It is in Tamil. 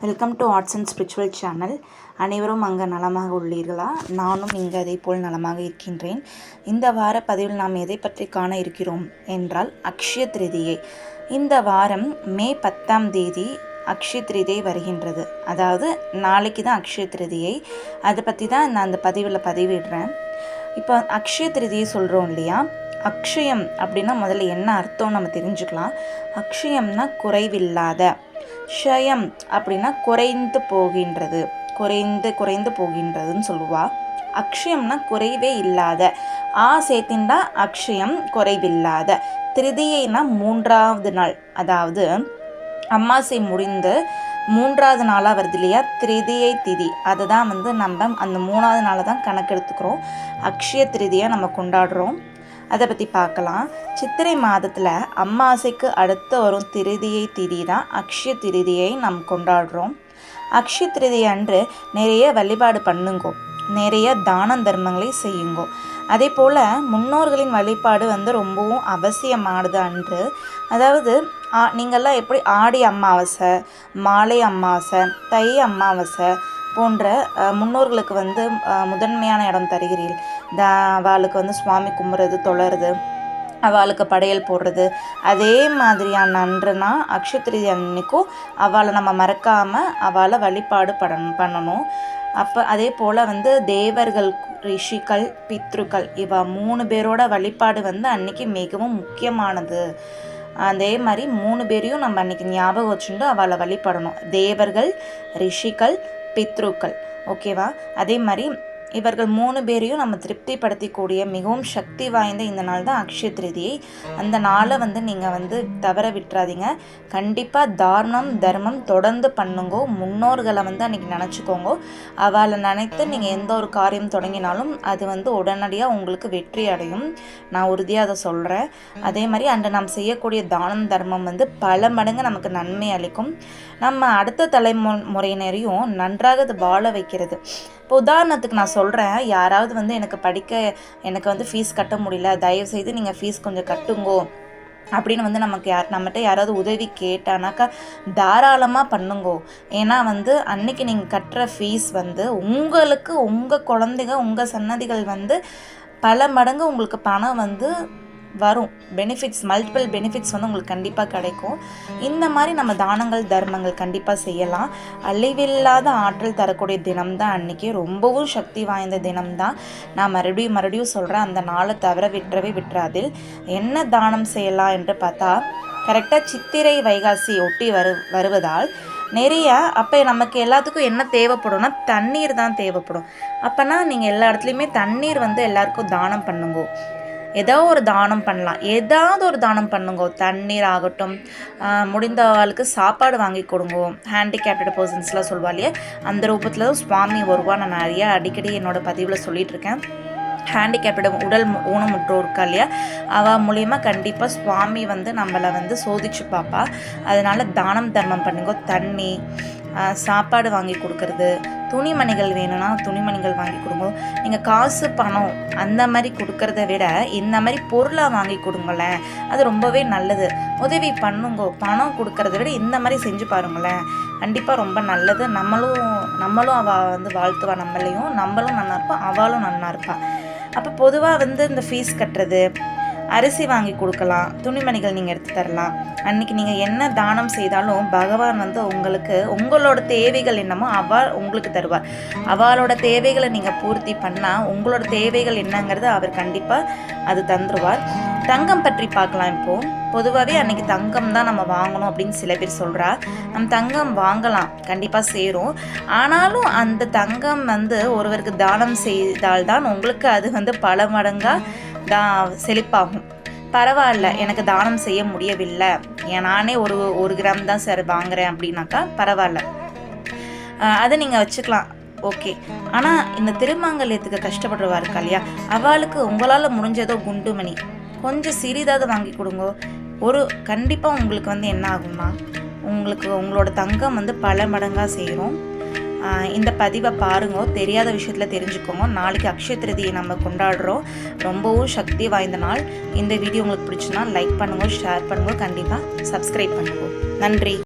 Welcome to arts and spiritual channel அனைவரும் அங்கே நலமாக உள்ளீர்களா? நானும் இங்கே அதே போல் நலமாக இருக்கின்றேன். இந்த வார பதிவில் நாம் எதை பற்றி காண இருக்கிறோம் என்றால் அக்ஷய திருதியை. இந்த வாரம் மே பத்தாம் தேதி அக்ஷய திருதியை வருகின்றது. அதாவது நாளைக்கு தான் அக்ஷய திருதியை. அதை பற்றி தான் நான் அந்த பதிவில் பதிவிடுறேன். இப்போ அக்ஷய திருதியை சொல்கிறோம் இல்லையா? அக்ஷயம் அப்படின்னா முதல்ல என்ன அர்த்தம் நம்ம தெரிஞ்சுக்கலாம். அக்ஷயம்னா குறைவில்லாத. ஷயம் அப்படின்னா குறைந்து போகின்றது. குறைந்து குறைந்து போகின்றதுன்னு சொல்லுவா. அக்ஷயம்னா குறைவே இல்லாத. ஆ சேர்த்தின்டா அக்ஷயம் குறைவில்லாத. திருதியைனா மூன்றாவது நாள். அதாவது அம்மாசை முடிந்து மூன்றாவது நாளாக வருது இல்லையா? திருதியை திதி. அதை தான் வந்து நம்ம அந்த மூணாவது நாளை தான் கணக்கெடுத்துக்கிறோம். அக்ஷய திருதியை நம்ம கொண்டாடுறோம். அதை பற்றி பார்க்கலாம். சித்திரை மாதத்தில் அம்மாசைக்கு அடுத்து வரும் திருதியை திதி தான் அக்ஷய திருதியை நாம் கொண்டாடுறோம். அக்ஷய திருதி அன்று நிறைய வழிபாடு பண்ணுங்கோ. நிறைய தான தர்மங்களை செய்யுங்கோ. அதே போல் முன்னோர்களின் வழிபாடு வந்து ரொம்பவும் அவசியமானது அன்று. அதாவது நீங்கள்லாம் எப்படி ஆடி அமாவாசை மாலை அமாவாசை தை அமாவாசை போன்ற முன்னோர்களுக்கு வந்து முதன்மையான இடம் தருகிறீர்கள் இந்த அவளுக்கு வந்து சுவாமி கும்புறது தொழறது அவளுக்கு படையல் போடுறது அதே மாதிரியான அன்றுனா அக்ஷத்திரிதி அன்னைக்கும் அவளை நம்ம மறக்காமல் அவளை வழிபாடு படன் பண்ணணும். அப்போ அதே போல் வந்து தேவர்கள் ரிஷிகள் பித்ருக்கள் இவ மூணு பேரோட வழிபாடு வந்து அன்னைக்கு மிகவும் முக்கியமானது. அதே மாதிரி மூணு பேரையும் நம்ம அன்றைக்கி ஞாபகம் வச்சுட்டு அவளை வழிபடணும். தேவர்கள் ரிஷிகள் பித்ருக்கள் ஓகேவா அதே மாதிரி இவர்கள் மூணு பேரையும் நம்ம திருப்திப்படுத்திக்கூடிய மிகவும் சக்தி வாய்ந்த இந்த நாள் தான் அக்ஷய திருதியை. அந்த நாளை வந்து நீங்கள் வந்து தவற விட்டுறாதீங்க. கண்டிப்பாக தாரணம் தர்மம் தொடர்ந்து பண்ணுங்கோ. முன்னோர்களை வந்து அன்றைக்கி நினச்சிக்கோங்க. அவளை நினைத்து நீங்கள் எந்த ஒரு காரியம் தொடங்கினாலும் அது வந்து உடனடியாக உங்களுக்கு வெற்றி அடையும். நான் உறுதியாக அதை சொல்கிறேன் அதே மாதிரி அன்று நாம் செய்யக்கூடிய தானம் தர்மம் வந்து பல மடங்கு நமக்கு நன்மை அளிக்கும். நம்ம அடுத்த தலைமுறையினரையும் நன்றாக அது வாழ வைக்கிறது. இப்போ உதாரணத்துக்கு நான் சொல்கிறேன் யாராவது வந்து எனக்கு படிக்க எனக்கு வந்து ஃபீஸ் கட்ட முடியல. தயவுசெய்து நீங்கள் ஃபீஸ் கொஞ்சம் கட்டுங்கோ. அப்படின்னு வந்து நமக்கு யார் நம்மகிட்ட யாராவது உதவி கேட்டானாக்கா தாராளமாக பண்ணுங்கோ. ஏன்னா வந்து அன்னைக்கு நீங்கள் கட்டுற ஃபீஸ் வந்து உங்களுக்கு உங்கள் குழந்தைங்க உங்கள் சன்னதிகள் வந்து பல மடங்கு உங்களுக்கு பணம் வந்து வரும். பெனிஃபிட்ஸ் மல்டிபிள் பெனிஃபிட்ஸ் வந்து உங்களுக்கு கண்டிப்பாக கிடைக்கும். இந்த மாதிரி நம்ம தானங்கள் தர்மங்கள் கண்டிப்பாக செய்யலாம். அழிவில்லாத ஆற்றல் தரக்கூடிய தினம் தான் அன்றைக்கி ரொம்பவும் சக்தி வாய்ந்த தினம் தான் நான் மறுபடியும் மறுபடியும் சொல்கிறேன் அந்த நாளை தவிர விட்டுறவே விட்டுறாதில் என்ன தானம் செய்யலாம் என்று பார்த்தா கரெக்டாக சித்திரை வைகாசி ஒட்டி வரு வருவதால் நிறைய அப்போ நமக்கு எல்லாத்துக்கும் என்ன தேவைப்படும்னா தண்ணீர் தான் தேவைப்படும். அப்போனா நீங்கள் எல்லா இடத்துலையுமே தண்ணீர் வந்து எல்லாருக்கும் தானம் பண்ணுங்க. ஏதோ ஒரு தானம் பண்ணலாம். ஏதாவது ஒரு தானம் பண்ணுங்க. தண்ணீர் ஆகட்டும் முடிந்த ஆளுக்கு சாப்பாடு வாங்கி கொடுங்க. ஹேண்டிகேப்டட் பர்சன்ஸ்லாம் சொல்லுவா இல்லையா அந்த ரூபத்தில் தான் சுவாமி வருவா நான் நிறையா அடிக்கடி என்னோடய பதிவில் சொல்லிகிட்ருக்கேன் ஹேண்டிகேப்டு உடல் ஊனமுற்றோர் இருக்கா இல்லையா அவள் மூலியமாக கண்டிப்பாக சுவாமி வந்து நம்மளை வந்து சோதிச்சு பார்ப்பா அதனால் தானம் தர்மம் பண்ணுங்க. தண்ணி சாப்பாடு வாங்கி கொடுக்கறது துணிமணிகள் வேணும்னா துணிமணிகள் வாங்கி கொடுங்க. நீங்கள் காசு பணம் அந்த மாதிரி கொடுக்கறத விட இந்த மாதிரி பொருளாக வாங்கி கொடுங்களேன். அது ரொம்பவே நல்லது. உதவி பண்ணுங்க. பணம் கொடுக்கறத விட இந்த மாதிரி செஞ்சு பாருங்களேன். கண்டிப்பாக ரொம்ப நல்லது. நம்மளும் நம்மளும் அவள் வந்து வாழ்த்துவா. நம்மளையும் நம்மளும் நல்லா இருப்பா. அவளும் நல்லா இருப்பாள் அப்போ பொதுவாக வந்து இந்த ஃபீஸ் கட்டுறது அரிசி வாங்கி கொடுக்கலாம் துணிமணிகள் நீங்கள் எடுத்து தரலாம். அன்றைக்கி நீங்கள் என்ன தானம் செய்தாலும் பகவான் வந்து உங்களுக்கு உங்களோட தேவைகள் என்னமோ அவள் உங்களுக்கு தருவார். அவளோட தேவைகளை நீங்கள் பூர்த்தி பண்ணால் உங்களோட தேவைகள் என்னங்கிறது அவர் கண்டிப்பாக அது தந்துடுவார் தங்கம் பற்றி பார்க்கலாம் இப்போது பொதுவாகவே அன்றைக்கி தங்கம் தான் நம்ம வாங்கணும் அப்படின்னு சில பேர் சொல்கிறா நம்ம தங்கம் வாங்கலாம் கண்டிப்பாக சேரும் ஆனாலும் அந்த தங்கம் வந்து ஒருவருக்கு தானம் செய்தால்தான் உங்களுக்கு அது வந்து பல மடங்காக தான் செழிப்பாகும். பரவாயில்ல எனக்கு தானம் செய்ய முடியவில்லை. ஏன் நானே ஒரு ஒரு கிராம் தான் சார் வாங்குறேன் அப்படின்னாக்கா பரவாயில்ல. அதை நீங்கள் வச்சுக்கலாம். ஓகே. ஆனால் இந்த திருமாங்கல்யத்துக்கு கஷ்டப்படுறவா இருக்கா இல்லையா? அவளுக்கு உங்களால் முடிஞ்சதோ குண்டுமணி. கொஞ்சம் சிறிதாவது வாங்கி கொடுங்க. ஒரு கண்டிப்பாக உங்களுக்கு வந்து என்ன ஆகும்னா உங்களுக்கு உங்களோட தங்கம் வந்து பல மடங்காக செய்கிறோம் இந்த பதிவை பாருங்க. தெரியாத விஷயத்தில் தெரிஞ்சுக்கோங்க. நாளைக்கு அக்ஷய திருதியை நம்ம கொண்டாடுறோம். ரொம்பவும் சக்தி வாய்ந்த நாள். இந்த வீடியோ உங்களுக்கு பிடிச்சுன்னா லைக் பண்ணுங்க ஷேர் பண்ணுங்க கண்டிப்பாக சப்ஸ்கிரைப் பண்ணுங்க. நன்றி.